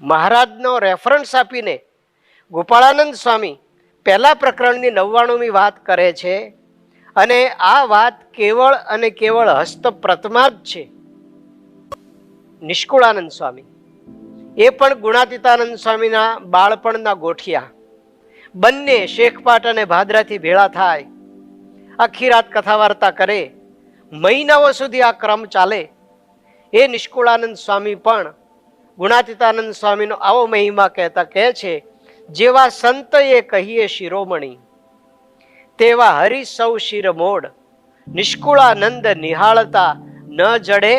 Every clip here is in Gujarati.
મહારાજનો રેફરન્સ આપીને ગોપાળાનંદ સ્વામી પહેલા પ્રકરણની નવ્વાણુંમી વાત કરે છે અને આ વાત કેવળ અને કેવળ હસ્તપ્રતમા જ છે. નિષ્કુળાનંદ સ્વામી. એ પણ ગુણાતીતાનંદ સ્વામીના બાળપણના ગોઠિયા. બંને શેખપાટ અને ભાદરાથી ભેળા થાય. આખી રાત કથા વાર્તા કરે. મહિનાઓ સુધી આ ક્રમ ચાલે. એ નિષ્કુળાનંદ સ્વામી પણ ગુણાતીતાનંદ સ્વામીનો આવો મહિમા કહેતા કહે છે, જેવા સંતએ કહીએ શિરોમણી, તેવા હરિ સૌ શિરમોડ નિષ્કુળાનંદ નિહાળતા ન જડે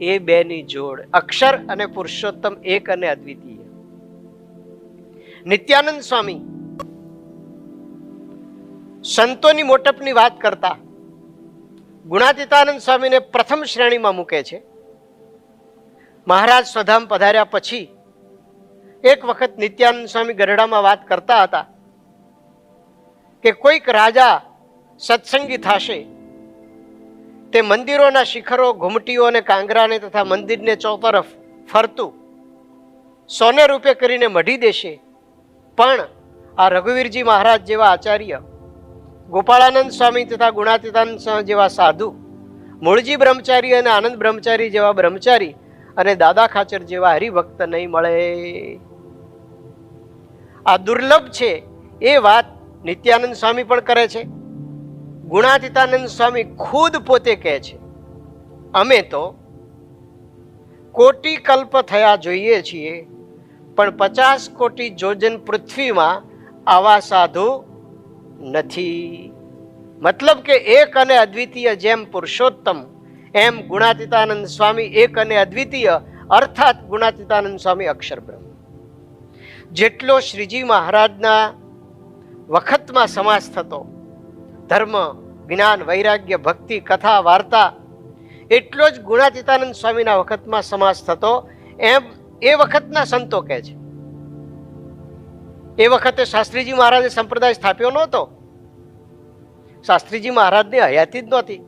એ બેની જોડ. અક્ષર અને પુરુષોત્તમ એક અને અદ્વિતીય. નિત્યાનંદ સ્વામી, સંતોની મોટપની વાત કરતા ગુણાતીતાનંદ સ્વામીને પ્રથમ શ્રેણીમાં મૂકે છે. મહારાજ સ્વધામ પધાર્યા પછી એક વખત નિત્યાનંદ સ્વામી ગરડામાં વાત કરતા હતા કે કોઈક રાજા સત્સંગી થશે. તે મંદિરોના શિખરો, ઘુમટીઓ અને કાંગરાને તથા મંદિરને ચોતરફ ફરતું સોને રૂપે કરીને મઢી દેશે. પણ આ રઘુવીરજી મહારાજ જેવા આચાર્ય, ગોપાળાનંદ સ્વામી તથા ગુણાતીતાનંદ જેવા સાધુ, મૂળજી બ્રહ્મચારી અને આનંદ બ્રહ્મચારી જેવા બ્રહ્મચારી અને દાદા ખાચર જેવા હરિભક્ત નહીં મળે. આ દુર્લભ છે, એ વાત નિત્યાનંદ સ્વામી પણ કરે છે. ગુણાતીતાનંદ સ્વામી ખુદ પોતે કહે છે, અમે તો કોટી કલ્પ થયા જોઈએ છીએ, પણ પચાસ કોટી જોજન પૃથ્વીમાં આવા સાધુ નથી. મતલબ કે એક અને અદ્વિતીય જેમ પુરુષોત્તમ એમ ગુણાતીતાનંદ સ્વામી એક અને અદ્વિતીય અર્થાત ગુણાતીતાનંદ સ્વામી અક્ષર બ્રહ્મ જેટલો શ્રીજી મહારાજના વખતમાં સમાસ થતો, ધર્મ, જ્ઞાન, વૈરાગ્ય, ભક્તિ, કથા, વાર્તા, એટલો જ ગુણાતીતાનંદ સ્વામીના વખતમાં સમાસ થતો, એમ એ વખતના સંતો કહે છે. એ વખતે શાસ્ત્રીજી મહારાજે સંપ્રદાય સ્થાપ્યો નહોતો. શાસ્ત્રીજી મહારાજની હયાતી જ નહોતી.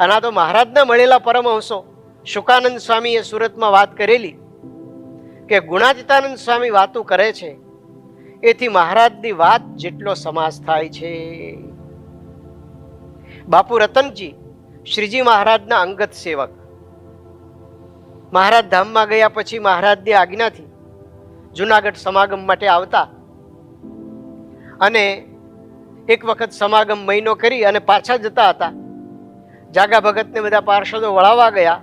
અને તો મહારાજને મળેલા પરમહંસો. શુકાનંદ સ્વામીએ સુરતમાં વાત કરેલી કે ગુણાતીતાનંદ સ્વામી વાતો કરે છે. એથી મહારાજની વાત જેટલો સમાસ થાય છે. બાપુ રતનજી, શ્રીજી મહારાજના અંગત સેવક. મહારાજ ધામમાં ગયા પછી મહારાજની આજ્ઞાથી જુનાગઢ સમાગમ માટે આવતા અને એક વખત સમાગમ મહિનો કરી અને પાછા જતા હતા. જાગા ભગતને બધા પાર્ષદો વળાવવા ગયા,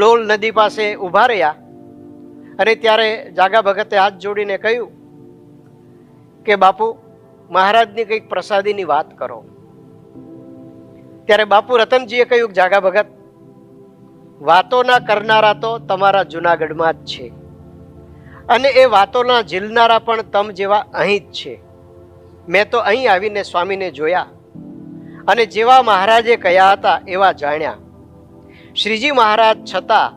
લોલ નદી પાસે ઊભા રહ્યા અને ત્યારે જાગા ભગતે હાથ જોડીને કહ્યું કે, બાપુ, મહારાજની કંઈક પ્રસાદીની વાત કરો. ત્યારે બાપુ રતનજીએ કહ્યું કે જાગા ભગત વાતોના કરનારા તો તમારા જુનાગઢમાં જ છે અને એ વાતોના ઝીલનારા પણ તમ જેવા અહીં જ છે. મેં તો અહીં આવીને સ્વામીને જોયા અને જેવા મહારાજે કયા હતા એવા જાણ્યા. શ્રીજી મહારાજ છતાં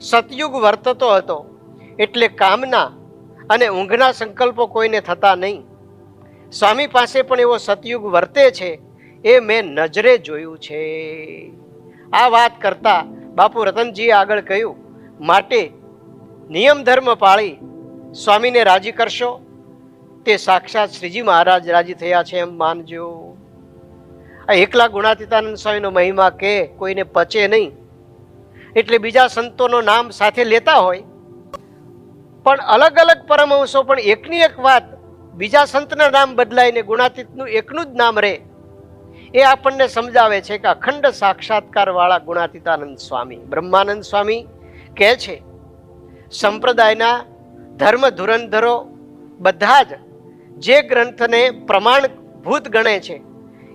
સતયુગ વર્તતો હતો એટલે કામના અને ઊંઘના સંકલ્પો કોઈને થતા નહીં. સ્વામી પાસે પણ એવો સતયુગ વર્તે છે એ મેં નજરે જોયું છે. આ વાત કરતા બાપુ રતનજીએ આગળ કહ્યું, માટે નિયમ ધર્મ પાળી સ્વામીને રાજી કરશો? તે સાક્ષાત શ્રીજી મહારાજ રાજી થયા છે એમ માનજો. આ એકલા ગુણાતીતાનંદ સ્વામીનો મહિમા કે કોઈને પચે નહીં? એટલે બીજા સંતોનો નામ સાથે લેતા હોય. પણ અલગ અલગ પરમહંસો પણ એકની એક વાત, બીજા સંતના નામ બદલાઈને ગુણાતીતનું એકનું જ નામ રહે એ આપણને સમજાવે છે કે અખંડ સાક્ષાત્કાર વાળા ગુણાતીતાનંદ સ્વામી, બ્રહ્માનંદ સ્વામી કહે છે, સંપ્રદાયના ધર્મ ધુરંધરો બધા જ જે ગ્રંથને પ્રમાણભૂત ગણે છે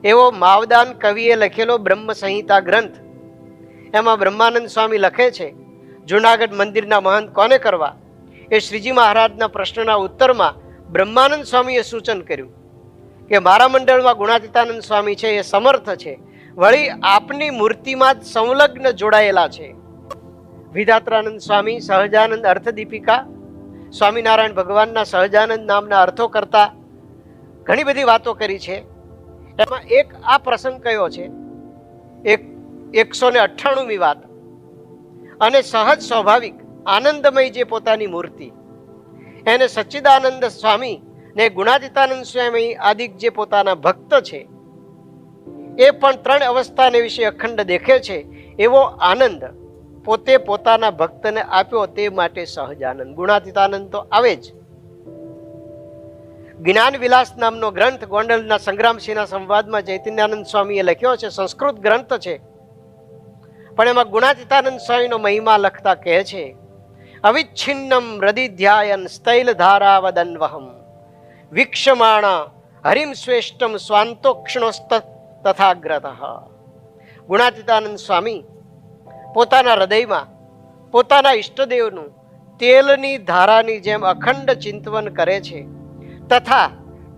એવો માવદાન કવિએ લખેલો બ્રહ્મ સંહિતા ગ્રંથ. એમાં બ્રહ્માનંદ સ્વામી લખે છે, જુનાગઢ મંદિરના મહંત કોને કરવા? એ શ્રીજી મહારાજના પ્રશ્નના ઉત્તરમાં બ્રહ્માનંદ સ્વામીએ સૂચન કર્યું કે મારા મંડળમાં ગુણાતીતાનંદ સ્વામી છે, એ સમર્થ છે. વળી આપની મૂર્તિમાં જ સંલગ્ન જોડાયેલા છે. વિધાત્રાનંદ સ્વામી, સહજાનંદ અર્થદીપિકા, સ્વામિનારાયણ ભગવાનના સહજાનંદ નામના અર્થો કરતા ઘણી બધી વાતો કરી છે. એમાં એક આ પ્રસંગ કયો છે? એક એકસો ને અઠ્ઠાણુંમી વાત. અને સહજ સ્વાભાવિક, આનંદમય જે પોતાની મૂર્તિ, એને સચ્ચિદાનંદ સ્વામી ને ગુણાતીતાનંદ સ્વામી આદિક જે પોતાના ભક્ત છે, એ પણ ત્રણ અવસ્થાને વિશે અખંડ દેખે છે, એવો આનંદ પોતે પોતાના ભક્તને આપ્યો તે માટે સહજ આનંદ ગુણાતીતાનંદ તો આવે જ. જ્ઞાન વિલાસ નામનો ગ્રંથ ગોંડલના સંગ્રામસિંહના સંવાદમાં ચૈતન્યાનંદ સ્વામીએ લખ્યો છે, સંસ્કૃત ગ્રંથ છે. પણ એમાં ગુણાતીતાનંદ સ્વામીનો મહિમા લખતા કહે છે, અવિચ્છિન્નમ હૃદિધ્યાયન સ્તૈલ ધારાવદન્વહમ, વીક્ષમાણા હરિમ શ્રેષ્ઠમ સ્વાંતોક્ષણોસ્ત તથાગ્રત. ગુણાતીતાનંદ સ્વામી પોતાના હૃદયમાં, પોતાના ઈષ્ટદેવનું તેલની ધારાની જેમ અખંડ ચિંતવન કરે છે. તથા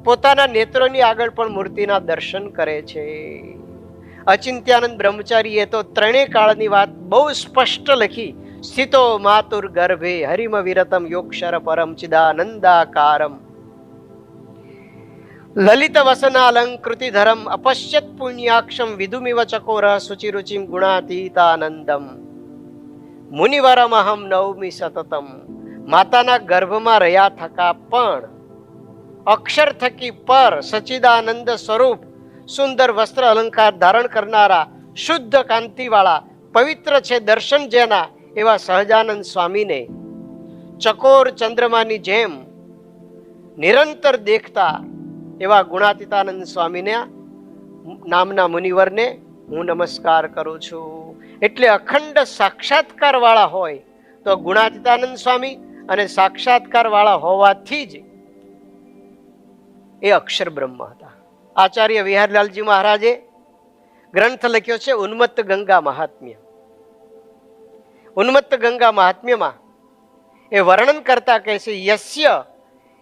પોતાના નેત્રોની આગળ પણ મૂર્તિના દર્શન કરે છે. અચિંત્યાનંદ બ્રહ્મચારીએ તો ત્રણેય કાળની વાત બહુ સ્પષ્ટ લખી સ્થિતો માતુર ગર્ભે હરિમ વિરતમ યોગક્ષર પરમ ચિદાનંદાકારમ. લલિત વસનાલંકૃતિ ધરમ અપશ્યત પુણ્યાક્ષમ વિદુમિવ ચકોર શુચિરુચિમ ગુણાતીતાનંદમ। મુનિવરમહમ નવમી સતતમ। માતાના ગર્ભમાં રહ્યા થકા પણ અક્ષર થકી પર સચિદાનંદ સ્વરૂપ સુંદર વસ્ત્ર અલંકાર ધારણ કરનારા શુદ્ધ કાંતિવાળા પવિત્ર છે દર્શન જેના એવા સહજાનંદ સ્વામીને ચકોર ચંદ્રમાની જેમ નિરંતર દેખતા એવા ગુણાતીતાનંદ સ્વામીને નામના મુનિવરને હું નમસ્કાર કરું છું. એટલે અખંડ સાક્ષાત્કાર વાળા હોય તો ગુણાતીતાનંદ સ્વામી અને સાક્ષાત્કાર વાળા હોવાથી જ એ અક્ષર બ્રહ્મ હતા. આચાર્ય વિહારલાલજી મહારાજે ગ્રંથ લખ્યો છે ઉન્મત્ત ગંગા મહાત્મ્ય. ઉન્મત્ત ગંગા મહાત્મ્યમાં એ વર્ણન કરતા કહે છે, યસ્ય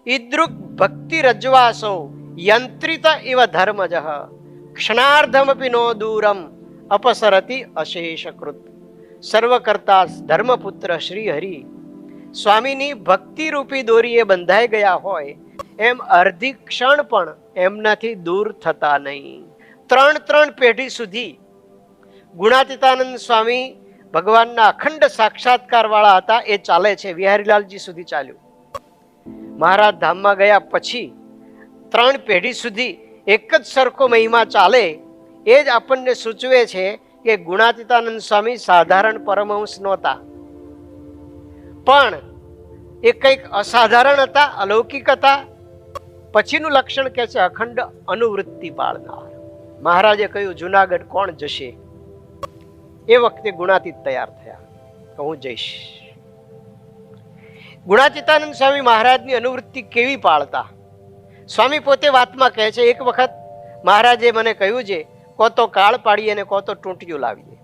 ઈદૃક ભક્તિ રજવાસો યંત્રિત ઇવ ધર્મજ. ક્ષણાર્ધમપી નો દૂરમ અપસરતી અશેષકૃત સર્વકર્તા ધર્મપુત્ર શ્રી હરિ સ્વામીની ભક્તિ રૂપી દોરીએ બંધાઈ ગયા હોય એમ અર્ધી ક્ષણ પણ એમનાથી દૂર થતા નહીં. ત્રણ ત્રણ પેઢી સુધી ગુણાતીતાનંદ સ્વામી ભગવાનના અખંડ સાક્ષાત્કાર વાળા હતા, એ ચાલે છે. વિહારીલાલજી સુધી ચાલ્યું. મહારાજ ધામમાં ગયા પછી ત્રણ પેઢી સુધી એક જ સરખો મહિમા ચાલે, એ જ આપણને સૂચવે છે કે ગુણાતીતાનંદ સ્વામી સાધારણ પરમહંસ નહોતા. પણ એ કંઈક અસાધારણ હતા, અલૌકિક હતા પછીનું લક્ષણ કે છે અખંડ અનુવૃત્તિ પાળનાર. મહારાજે કહ્યું, જુનાગઢ કોણ જશે? એ વખતે ગુણાતીત તૈયાર થયા. કે હું જઈશ. ગુણાતીતાનંદ સ્વામી મહારાજની અનુવૃત્તિ કેવી પાળતા? સ્વામી પોતે વાતમાં કહે છે, એક વખત મહારાજે મને કહ્યું છે, કો તો કાળ પાડીએ અને કો તો ટૂંટિયું લાવીએ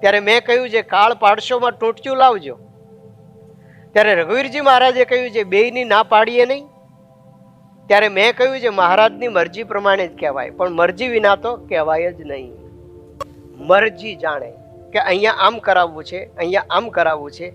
ત્યારે મેં કહ્યું છે, કાળ પાડશોમાં ટૂંટિયું લાવજો. ત્યારે રઘુવીરજી મહારાજે કહ્યું છે, બેયની ના પાડીએ નહીં. ત્યારે મેં કહ્યું છે, મહારાજની મરજી પ્રમાણે જ કહેવાય, પણ મરજી વિના તો કહેવાય જ નહીં. મરજી જાણે કે અહીંયા આમ કરાવવું છે, અહીંયા આમ કરાવવું છે.